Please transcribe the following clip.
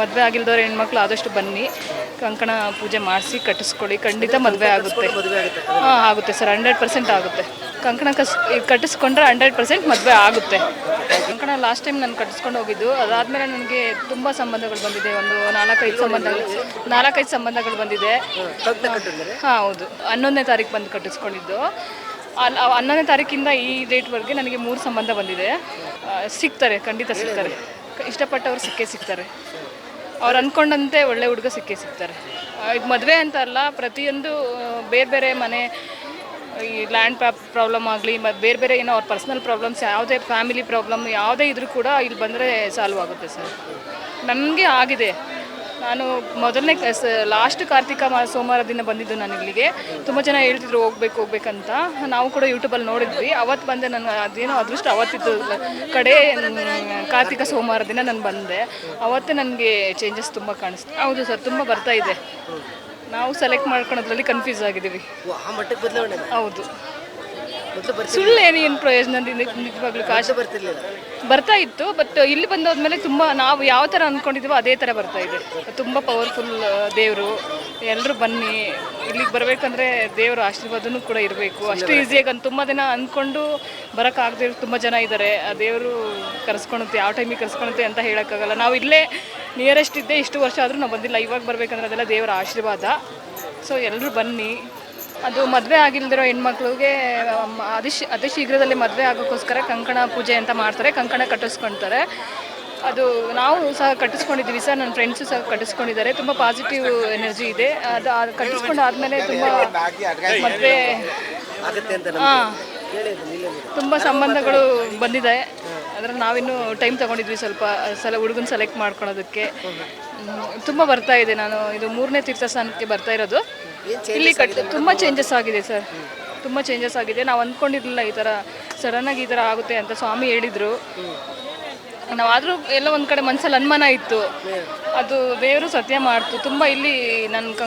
ಮದುವೆ ಆಗಿಲ್ದವ್ರ ಹೆಣ್ಮಕ್ಳು ಆದಷ್ಟು ಬನ್ನಿ. ಕಂಕಣ ಪೂಜೆ ಮಾಡಿಸಿ ಕಟ್ಟಿಸ್ಕೊಳ್ಳಿ. ಖಂಡಿತ ಮದುವೆ ಆಗುತ್ತೆ. ಮದುವೆ ಆಗುತ್ತೆ. ಹಾಂ ಆಗುತ್ತೆ ಸರ್. ಹಂಡ್ರೆಡ್ ಪರ್ಸೆಂಟ್ ಆಗುತ್ತೆ. ಕಂಕಣ ಕಸ್ ಕಟ್ಟಿಸ್ಕೊಂಡ್ರೆ ಹಂಡ್ರೆಡ್ ಪರ್ಸೆಂಟ್ ಮದುವೆ ಆಗುತ್ತೆ. ಕಂಕಣ ಲಾಸ್ಟ್ ಟೈಮ್ ನಾನು ಕಟ್ಟಿಸ್ಕೊಂಡು ಹೋಗಿದ್ದು. ಅದಾದಮೇಲೆ ನನಗೆ ತುಂಬ ಸಂಬಂಧಗಳು ಬಂದಿದೆ. ಒಂದು ನಾಲ್ಕೈದು ಸಂಬಂಧಗಳು ನಾಲ್ಕೈದು ಸಂಬಂಧಗಳು ಬಂದಿದೆ. ಹಾಂ ಹೌದು. ಹನ್ನೊಂದನೇ ತಾರೀಕು ಬಂದು ಕಟ್ಟಿಸ್ಕೊಂಡಿದ್ದು. ಅಲ್ಲಿ ಹನ್ನೊಂದನೇ ತಾರೀಕಿಂದ ಈ ಡೇಟ್ವರೆಗೆ ನನಗೆ ಮೂರು ಸಂಬಂಧ ಬಂದಿದೆ. ಸಿಗ್ತಾರೆ ಖಂಡಿತ ಸಿಗ್ತಾರೆ. ಇಷ್ಟಪಟ್ಟವ್ರು ಸಿಕ್ಕೇ ಸಿಗ್ತಾರೆ. ಅವ್ರು ಅಂದ್ಕೊಂಡಂತೆ ಒಳ್ಳೆ ಹುಡುಗ ಸಿಕ್ಕೇ ಸಿಗ್ತಾರೆ. ಈಗ ಮದುವೆ ಅಂತ ಅಲ್ಲ, ಪ್ರತಿಯೊಂದು ಬೇರೆ ಬೇರೆ ಮನೆ, ಈ ಲ್ಯಾಂಡ್ ಪ್ರಾಬ್ಲಮ್ ಆಗಲಿ ಮತ್ತು ಬೇರೆ ಬೇರೆ ಏನೋ ಅವ್ರ ಪರ್ಸ್ನಲ್ ಪ್ರಾಬ್ಲಮ್ಸ್ ಯಾವುದೇ ಫ್ಯಾಮಿಲಿ ಪ್ರಾಬ್ಲಮ್ ಯಾವುದೇ ಇದ್ರೂ ಕೂಡ ಇಲ್ಲಿ ಬಂದರೆ ಸಾಲ್ವ್ ಆಗುತ್ತೆ ಸರ್. ನನಗೆ ಆಗಿದೆ. ನಾನು ಮೊದಲನೇ ಲಾಸ್ಟ್ ಕಾರ್ತಿಕ ಮಾ ಸೋಮವಾರ ದಿನ ಬಂದಿದ್ದು ನಾನು ಇಲ್ಲಿಗೆ. ತುಂಬ ಜನ ಹೇಳ್ತಿದ್ರು ಹೋಗ್ಬೇಕು ಹೋಗ್ಬೇಕಂತ. ನಾವು ಕೂಡ ಯೂಟ್ಯೂಬಲ್ಲಿ ನೋಡಿದ್ವಿ. ಅವತ್ತು ಬಂದೆ ನಾನು ಅದೇನೋ ಅದೃಷ್ಟ ಅವತ್ತಿದ್ದು ಕಡೆ ಕಾರ್ತಿಕ ಸೋಮವಾರ ದಿನ ನಾನು ಬಂದೆ. ಅವತ್ತೇ ನನಗೆ ಚೇಂಜಸ್ ತುಂಬ ಕಾಣಿಸ್ತು. ಹೌದು ಸರ್ ತುಂಬ ಬರ್ತಾ ಇದೆ. ನಾವು ಸೆಲೆಕ್ಟ್ ಮಾಡ್ಕೊಳೋದ್ರಲ್ಲಿ ಕನ್ಫ್ಯೂಸ್ ಆಗಿದ್ದೀವಿ. ಹೌದು. ಸುಳ್ಳು ಏನು ಪ್ರಯೋಜನ ಕಾಶ ನಿಜವಾಗ್ಲೂ ಕಾಶ್ ಬರ್ತಿರ್ಲಿಲ್ಲ. ಬರ್ತಾ ಇತ್ತು ಬಟ್ ಇಲ್ಲಿ ಬಂದೋದ್ಮೇಲೆ ತುಂಬ ನಾವು ಯಾವ ಥರ ಅಂದ್ಕೊಂಡಿದ್ದೀವೋ ಅದೇ ಥರ ಬರ್ತಾ ಇದೆ. ತುಂಬ ಪವರ್ಫುಲ್ ದೇವರು. ಎಲ್ಲರೂ ಬನ್ನಿ. ಇಲ್ಲಿಗೆ ಬರಬೇಕಂದ್ರೆ ದೇವರ ಆಶೀರ್ವಾದನೂ ಕೂಡ ಇರಬೇಕು. ಅಷ್ಟು ಈಸಿಯಾಗಿ ಅಂತ ತುಂಬ ದಿನ ಅಂದ್ಕೊಂಡು ಬರೋಕ್ಕಾಗದೇ ತುಂಬ ಜನ ಇದ್ದಾರೆ. ಆ ದೇವರು ಕರೆಸ್ಕೊಳುತ್ತೆ ಯಾವ ಟೈಮಿಗೆ ಕರೆಸ್ಕೊಳುತ್ತೆ ಅಂತ ಹೇಳೋಕ್ಕಾಗಲ್ಲ. ನಾವು ಇಲ್ಲೇ ನಿಯರೆಸ್ಟ್ ಇದ್ದೆ ಇಷ್ಟು ವರ್ಷ ಆದರೂ ನಾವು ಬಂದಿಲ್ಲ. ಇವಾಗ ಬರಬೇಕಂದ್ರೆ ಅದೆಲ್ಲ ದೇವರ ಆಶೀರ್ವಾದ. ಸೊ ಎಲ್ಲರೂ ಬನ್ನಿ. ಅದು ಮದುವೆ ಆಗಿಲ್ದಿರೋ ಹೆಣ್ಮಕ್ಳಿಗೆ ಅತಿ ಶೀಘ್ರದಲ್ಲಿ ಅತಿ ಶೀಘ್ರದಲ್ಲೇ ಮದುವೆ ಆಗೋಕ್ಕೋಸ್ಕರ ಕಂಕಣ ಪೂಜೆ ಅಂತ ಮಾಡ್ತಾರೆ ಕಂಕಣ ಕಟ್ಟಿಸ್ಕೊಳ್ತಾರೆ ಅದು ನಾವು ಸಹ ಕಟ್ಟಿಸ್ಕೊಂಡಿದ್ದೀವಿ ಸರ್ ನನ್ನ ಫ್ರೆಂಡ್ಸು ಸಹ ಕಟ್ಟಿಸ್ಕೊಂಡಿದ್ದಾರೆ. ತುಂಬ ಪಾಸಿಟಿವ್ ಎನರ್ಜಿ ಇದೆ. ಅದು ಅದು ಕಟ್ಟಿಸ್ಕೊಂಡು ಆದಮೇಲೆ ತುಂಬ ಮದುವೆ ಹಾಂ. ತುಂಬ ಸಂಬಂಧಗಳು ಬಂದಿದೆ. ಅಂದರೆ ನಾವಿನ್ನೂ ಟೈಮ್ ತಗೊಂಡಿದ್ವಿ ಸ್ವಲ್ಪ ಸಲ ಹುಡುಗನ ಸೆಲೆಕ್ಟ್ ಮಾಡ್ಕೊಳೋದಕ್ಕೆ. ತುಂಬ ಬರ್ತಾ ಇದೆ. ನಾನು ಇದು ಮೂರನೇ ತೀರ್ಥಸ್ಥಾನಕ್ಕೆ ಬರ್ತಾ ಇರೋದು. ಇಲ್ಲಿ ಕಟ್ ತುಂಬ ಚೇಂಜಸ್ ಆಗಿದೆ ಸರ್ ತುಂಬ ಚೇಂಜಸ್ ಆಗಿದೆ. ನಾವು ಅಂದ್ಕೊಂಡಿರಲಿಲ್ಲ ಈ ಥರ ಸಡನ್ನಾಗಿ ಈ ಥರ ಆಗುತ್ತೆ ಅಂತ ಸ್ವಾಮಿ ಹೇಳಿದರು. ನಾವಾದರೂ ಎಲ್ಲ ಒಂದು ಕಡೆ ಮನಸ್ಸಲ್ಲಿ ಅನುಮಾನ ಇತ್ತು. ಅದು ದೇವರು ಸತ್ಯ ಮಾಡ್ತು. ತುಂಬ ಇಲ್ಲಿ ನನ್ನ